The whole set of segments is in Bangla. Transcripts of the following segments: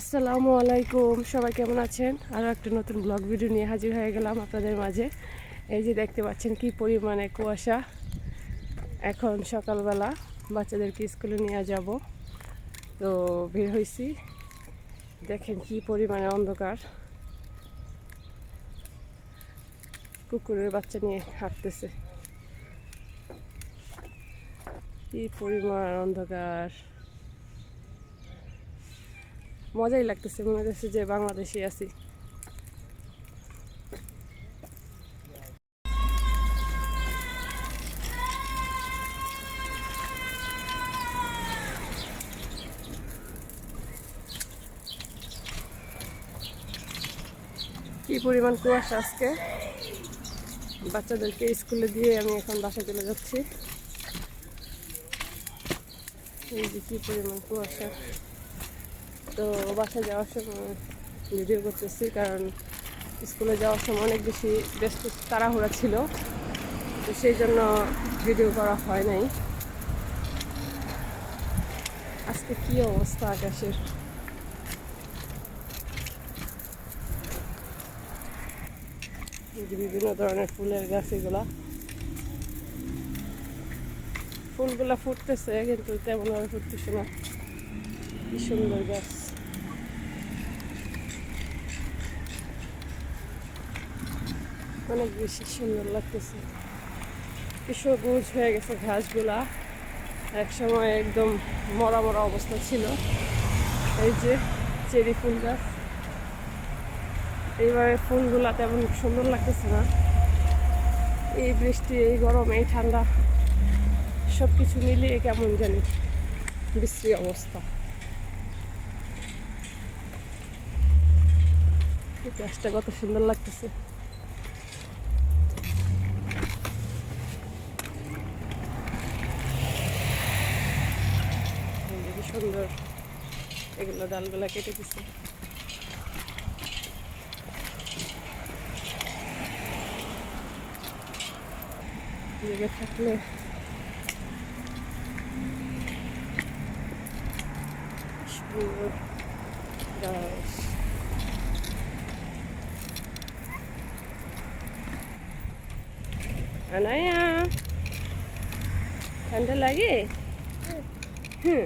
আসসালামু আলাইকুম, সবাই কেমন আছেন? আরও একটা নতুন ব্লগ ভিডিও নিয়ে হাজির হয়ে গেলাম আপনাদের মাঝে। এই যে দেখতে পাচ্ছেন কি পরিমাণে কুয়াশা। এখন সকালবেলা বাচ্চাদেরকে স্কুলে নিয়ে যাব। তো বের হয়েছি দেখেন কি পরিমাণে অন্ধকার। কুকুরের বাচ্চা নিয়ে হাঁটতেছে। কি পরিমাণ অন্ধকার। মজাই লাগতেছে, মনে হচ্ছে যে বাংলাদেশে আছি। কি পরিমাণ কুয়াশা আজকে? বাচ্চাদেরকে স্কুলে দিয়ে আমি এখন বাসা চলে যাচ্ছি। এই যে কি পরিমাণ কুয়াশা। তো বাসায় যাওয়ার সময় ভিডিও করতেছি, কারণ স্কুলে যাওয়ার সময় অনেক বেশি ব্যস্ত তাড়াহুড়া ছিল। তো সেই জন্য ভিডিও করা হয় নাই। আজকে কি অবস্থা আকাশের? বিভিন্ন ধরনের ফুলের গাছ এগুলা। ফুলগুলা ফুটতেছে, কিন্তু তেমন ভাবে ফুটতেছে না। কি সুন্দর গাছ। অনেক বেশি সুন্দর লাগতেছে। কি সবুজ হয়ে গেছে ঘাসগুলা। এক সময় একদম মরা মরা অবস্থা ছিল। এই যে চেরি ফুল গাছ। এইবারে ফুলগুলা তেমন সুন্দর লাগতেছে না। এই বৃষ্টি, এই গরম, এই ঠান্ডা সব কিছু মিলিয়ে কেমন জানি বিশ্রী অবস্থা। গাছটা কত সুন্দর লাগতেছে এই যে কি সুন্দর এগুলো ডালগুলা কেটে দিছে। জেগে থাকলে আনায়া ঠান্ডা লাগে? হুম।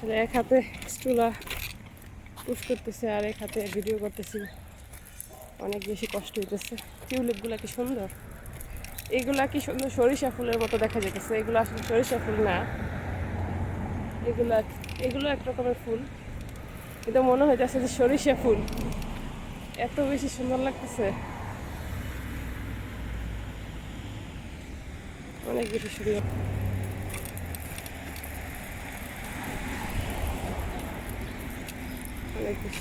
আসলে এক হাতে স্টুলা পুশ করতেছে আর এক হাতে ভিডিও করতেছি। অনেক বেশি কষ্ট হইতেছে। টিউলিপগুলো কি সুন্দর? এগুলা কি সুন্দর? সরিষা ফুলের মতো দেখা যেতেছে এগুলো আসলে সরিষা ফুল না। এগুলা, এগুলো এক রকমের ফুল। এটা মনে হইতেছে যে সরিষা ফুল। এত বেশি সুন্দর লাগতেছে। অনেক বেশি সুন্দর।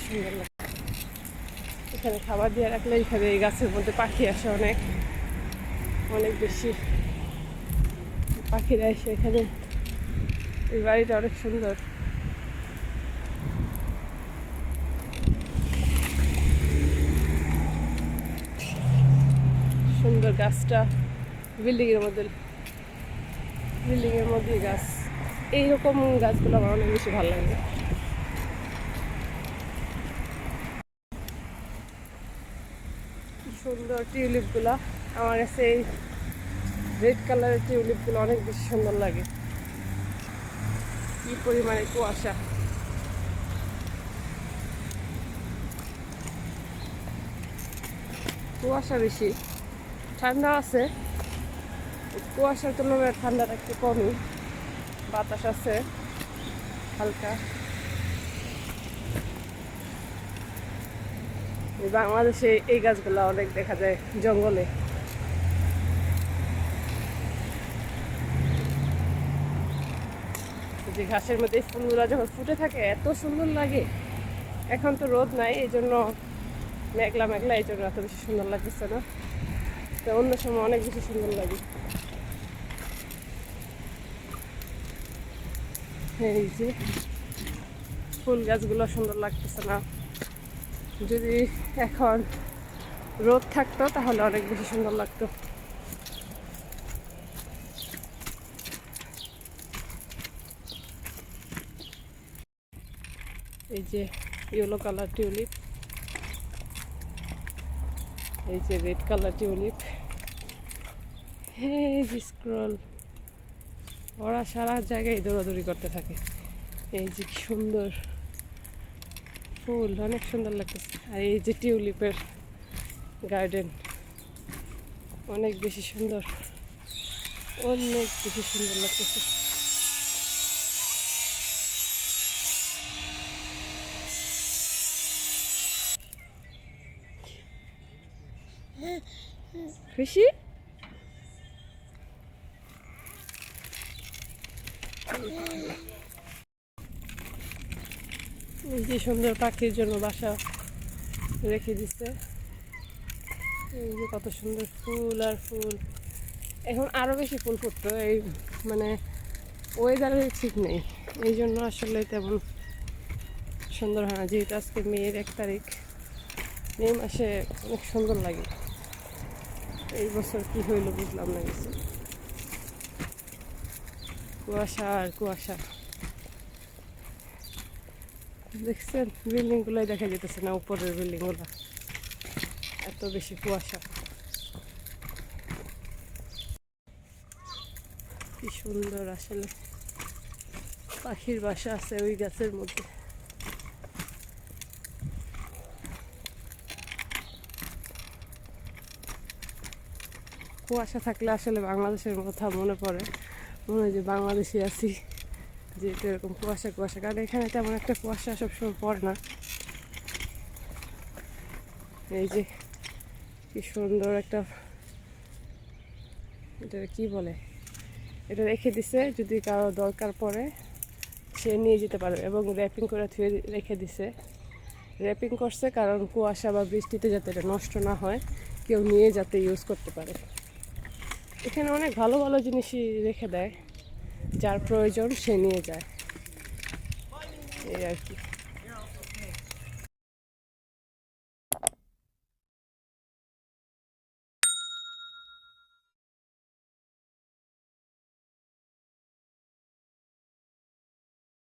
সুন্দর লাগে এখানে খাবার দিয়ে রাখলে এখানে এই গাছের মধ্যে পাখি আসে অনেক। অনেক বেশি। পাখিরা এসে এখানে এই বাড়িটা অনেক সুন্দর। সুন্দর গাছটা। বিল্ডিং এর মধ্যে বিল্ডিং এর মধ্যে গাছ। এইরকম গাছগুলো আমার অনেক বেশি ভালো লাগে। সুন্দর টিউলিপগুলো। আমার কাছে এই রেড কালারের টিউলিপগুলো অনেক বেশি সুন্দর লাগে। কি পরিমাণে কুয়াশা। কুয়াশা বেশি। ঠান্ডা আছে। কুয়াশার তুলনায় ঠান্ডাটা একটু কমই। বাতাস আছে হালকা। বাংলাদেশে এই গাছগুলো অনেক দেখা যায় জঙ্গলে। যে ঘাসের মধ্যে ফুলগুলো যখন ফুটে থাকে, এত সুন্দর লাগে। এখন তো রোদ নাই এই জন্য মেঘলা মেঘলা এই জন্য এত বেশি সুন্দর লাগতেছে না। তো অন্য সময় অনেক বেশি সুন্দর লাগে। এই যে ফুল গাছগুলো সুন্দর লাগতেছে না। যদি এখন রোদ থাকতো, তাহলে অনেক বেশি সুন্দর লাগতো। এই যে ইয়েলো কালার টিউলিপ এই যে রেড কালার টিউলিপ এই যে স্ক্রল ওরা সারা জায়গায় দৌড়াদৌড়ি করতে থাকে। এই যে সুন্দর। ফুল, অনেক সুন্দর লাগতেছে। আর এই যে টিউলিপের গার্ডেন অনেক বেশি সুন্দর, অনেক বেশি সুন্দর লাগতেছে। খুশি? এই যে সুন্দর পাখির জন্য বাসা রেখে দিচ্ছে এই যে কত সুন্দর ফুল আর ফুল। এখন আরও বেশি ফুল ফুটতো, এই মানে ওয়েদারের ঠিক নেই। এই জন্য আসলে তেমন সুন্দর হয় না, যেহেতু আজকে মেয়ের এক তারিখ। মে মাসে অনেক সুন্দর লাগে। এই বছর কি হইল বুঝলাম না কিছু। কুয়াশা আর কুয়াশা। দেখছেন? বিল্ডিং বিল্ডিংগুলোই দেখা যেতেছে না, উপরের বিল্ডিং বিল্ডিংগুলো। এত বেশি কুয়াশা। কি সুন্দর আসলে। পাখির বাসা আছে ওই গাছের মধ্যে। কুয়াশা থাকলে আসলে বাংলাদেশের কথা মনে পড়ে। মনে হয় যে বাংলাদেশে আছি। যেহেতু এরকম কুয়াশা কুয়াশা, কারণ এখানে তেমন একটা কুয়াশা সবসময় পড়ে না। এই যে কি সুন্দর একটা, এটা কি বলে? এটা রেখে দিছে, যদি কারও দরকার পড়ে, সে নিয়ে যেতে পারবে এবং র্যাপিং করে থুয়ে রেখে দিছে। র্যাপিং করছে কারণ কুয়াশা বা বৃষ্টিতে যাতে এটা নষ্ট না হয়, কেউ নিয়ে যাতে ইউজ করতে পারে। এখানে অনেক ভালো ভালো জিনিসই রেখে দেয়। যার প্রয়োজন সে নিয়ে যায়। এই আর কি।